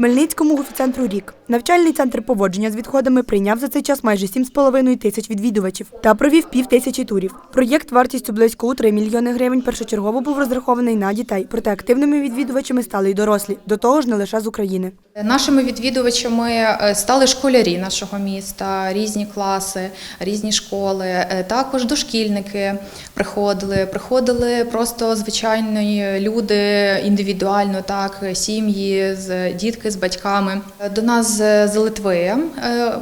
Хмельницькому гуфіцентру рік. Навчальний центр поводження з відходами прийняв за цей час майже 7,5 тисяч відвідувачів та провів пів тисячі турів. Проєкт вартістю близько у 3 мільйони гривень першочергово був розрахований на дітей, проте активними відвідувачами стали й дорослі, до того ж не лише з України. Нашими відвідувачами е, стали школярі нашого міста, різні класи, різні школи. Е, Також дошкільники приходили, приходили просто звичайні люди індивідуально, так сім'ї з дітки з батьками. До нас з з Литви е,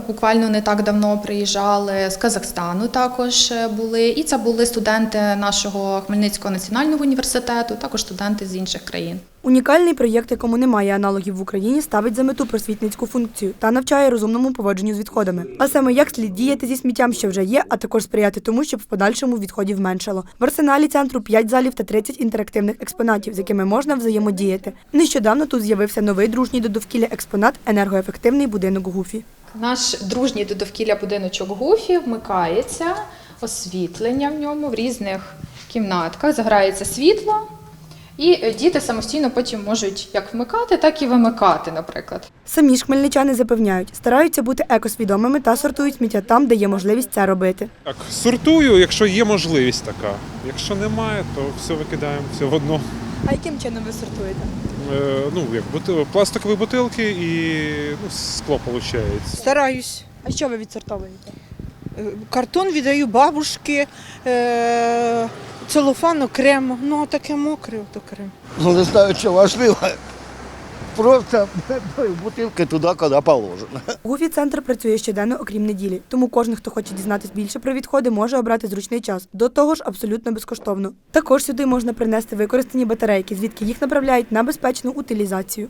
буквально не так давно приїжджали, з Казахстану також е, були. І це були студенти нашого Хмельницького національного університету, також студенти з інших країн. Унікальний проєкт, якому немає аналогів в Україні, ставить за мету просвітницьку функцію та навчає розумному поводженню з відходами. А саме як слід діяти зі сміттям, що вже є, а також сприяти тому, щоб в подальшому відходів меншало. В арсеналі центру 5 залів та 30 інтерактивних експонатів, з якими можна взаємодіяти. Нещодавно тут з'явився новий дружній до довкілля експонат енергоефективний будинок Гуфі. Наш дружній до довкілля будиночок Гуфі вмикається, освітлення в ньому в різних кімнатках, заграється світло, і е, діти самостійно потім можуть як вмикати, так і вимикати, наприклад. Самі ж хмельничани запевняють, стараються бути екосвідомими та сортують сміття там, де є можливість це робити. Так, сортую, якщо є можливість така. Якщо немає, то все викидаємо, все в одно. А яким чином ви сортуєте? Е, ну, як бути, пластикові бутилки і ну, скло виходить. Стараюсь. А що ви відсортовуєте? Е, Картон віддаю бабушки, е- целофан окремо. Ну, а таке мокре, от окремо. Ну, не знаю, що важливо. Просто бутилки туди, куди положено. Гуфі центр працює щоденно, окрім неділі. Тому кожен, хто хоче дізнатись більше про відходи, може обрати зручний час. До того ж, абсолютно безкоштовно. Також сюди можна принести використані батарейки, звідки їх направляють на безпечну утилізацію.